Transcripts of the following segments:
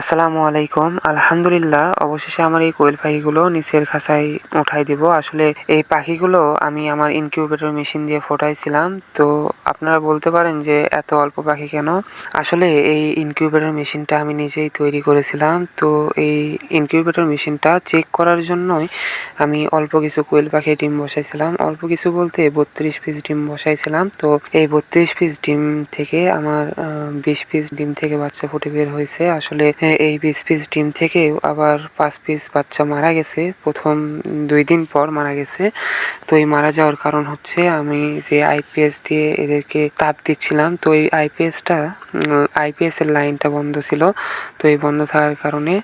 আসসালামু আলাইকুম। আলহামদুলিল্লাহ, অবশেষে আমার এই কোয়েল পাখিগুলো নিচের খাঁচায় উঠাই দিব। আসলে এই পাখিগুলো আমি আমার ইনকিউবেটর মেশিন দিয়ে ফোটাইছিলাম। তো আপনারা বলতে পারেন যে এত অল্প পাখি কেন? আসলে এই ইনকিউবেটর মেশিনটা আমি নিজেই তৈরি করেছিলাম। তো এই ইনকিউবেটর মেশিনটা চেক করার জন্যই আমি অল্প কিছু কোয়েল পাখি ডিম বসাইছিলাম। অল্প কিছু বলতে বত্রিশ পিস ডিম বসাইছিলাম। তো এই বত্রিশ পিস ডিম থেকে আমার বিশ পিস ডিম থেকে বাচ্চা ফুটে বের হয়েছে। আসলে এই বিশ পিস ডিম থেকে আবার পাঁচ পিস বাচ্চা মারা গেছে। প্রথম দুই দিন পর মারা গেছে। তো এই মারা যাওয়ার কারণ হচ্ছে আমি যে আইপিএস দিয়ে এদেরকে তাপ দিচ্ছিলাম, তো এই আইপিএসটা আইপিএস এর লাইনটা বন্ধ ছিল। তো এই বন্ধ থাকার কারণে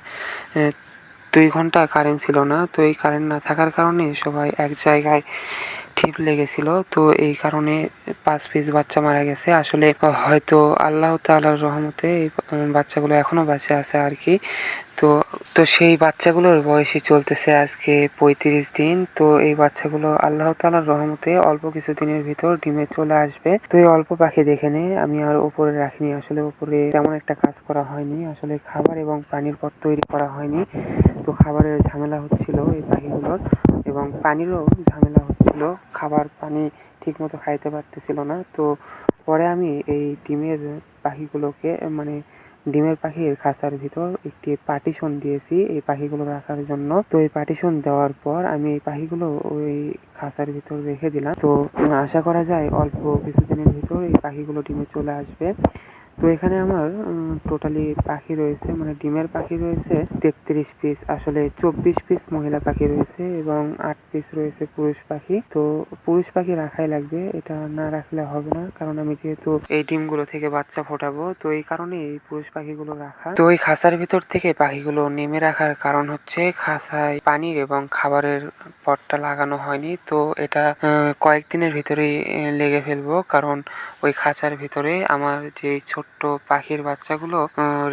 দুই ঘণ্টা কারেন্ট ছিল না। তো এই কারেন্ট না থাকার কারণে সবাই এক জায়গায় ঠিপ লেগেছিল। তো এই কারণে পাঁচ পিস বাচ্চা মারা গেছে। আসলে হয়তো আল্লাহ তাআলার রহমতে এই বাচ্চাগুলো এখনও বেঁচে আছে আর কি তো তো সেই বাচ্চাগুলোর বয়সই চলতেছে আজকে পঁয়ত্রিশ দিন। তো এই বাচ্চাগুলো আল্লাহ তাআলার রহমতে অল্প কিছু দিনের ভিতর ডিমে চলে আসবে। তো এই অল্প পাখি দেখে নে, আমি আর উপরে রাখিনি। আসলে উপরে তেমন একটা কাজ করা হয়নি। আসলে খাবার এবং পানির পথ তৈরি করা হয়নি। তো খাবারের ঝামেলা হচ্ছিল এই পাখিগুলোর এবং পানিরও ঝামেলা হচ্ছিল খাবার পানি ঠিকমতো খাইতে পারতেছিল না। তো পরে আমি এই ডিমের পাখিগুলোকে মানে ডিমের পাখির খাঁচার ভিতর একটি পার্টিশন দিয়েছি এই পাখিগুলো রাখার জন্য। তো এই পার্টিশন দেওয়ার পর আমি এই পাখিগুলো ওই খাঁচার ভিতর রেখে দিলাম। তো আশা করা যায় অল্প কিছুদিনের ভিতর এই পাখিগুলো ডিমে চলে আসবে। তো এখানে আমার টোটালি পাখি রয়েছে মানে ডিমের পাখি রয়েছে, তেত্রিশ পিস আসলে চব্বিশ পিস মহিলা পাখি রয়েছে এবং আট পিস রয়েছে পুরুষ পাখি। তো পুরুষ পাখি রাখাই লাগবে, এটা না রাখলে হবে না, কারণ আমি যেহেতু এই ডিমগুলো থেকে বাচ্চা ফোটাবো, তো এই কারণে এই পুরুষ পাখিগুলো রাখা। তো এই খাঁচার ভিতর থেকে পাখিগুলো নেমে রাখার কারণ হচ্ছে খাঁচায় পানির এবং খাবারের পটটা লাগানো হয়নি, তো এটা কয়েকদিনের ভিতরেই লেগে ফেলব, কারণ ওই খাঁচার ভিতরে আমার যে ছোট্ট পাখির বাচ্চাগুলো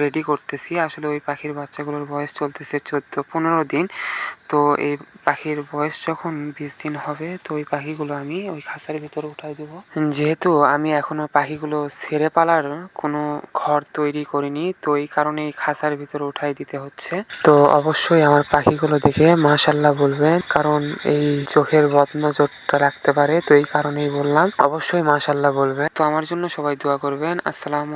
রেডি করতেছি। আসলে ওই পাখির বাচ্চাগুলোর বয়স চলতেছে চোদ্দ, পনেরো দিন। তো এই পাখির বয়স যখন বিশ দিন হবে, তো ওই পাখিগুলো আমি ওই খাঁচার ভিতরে উঠাই দেবো। যেহেতু আমি এখনও পাখিগুলো ছেড়ে পালার কোনো ঘর তৈরি করিনি, তো এই কারণে এই খাঁচার ভিতরে উঠাই দিতে হচ্ছে। তো অবশ্যই আমার পাখিগুলো দেখে মাশাল্লাহ বলবেন, কারণ এই চোখের বদনজরটা রাখতে পারে। তো এই কারণেই বললাম, অবশ্যই মাশাল্লাহ বলবেন। তো আমার জন্য সবাই দোয়া করবেন। আসসালামু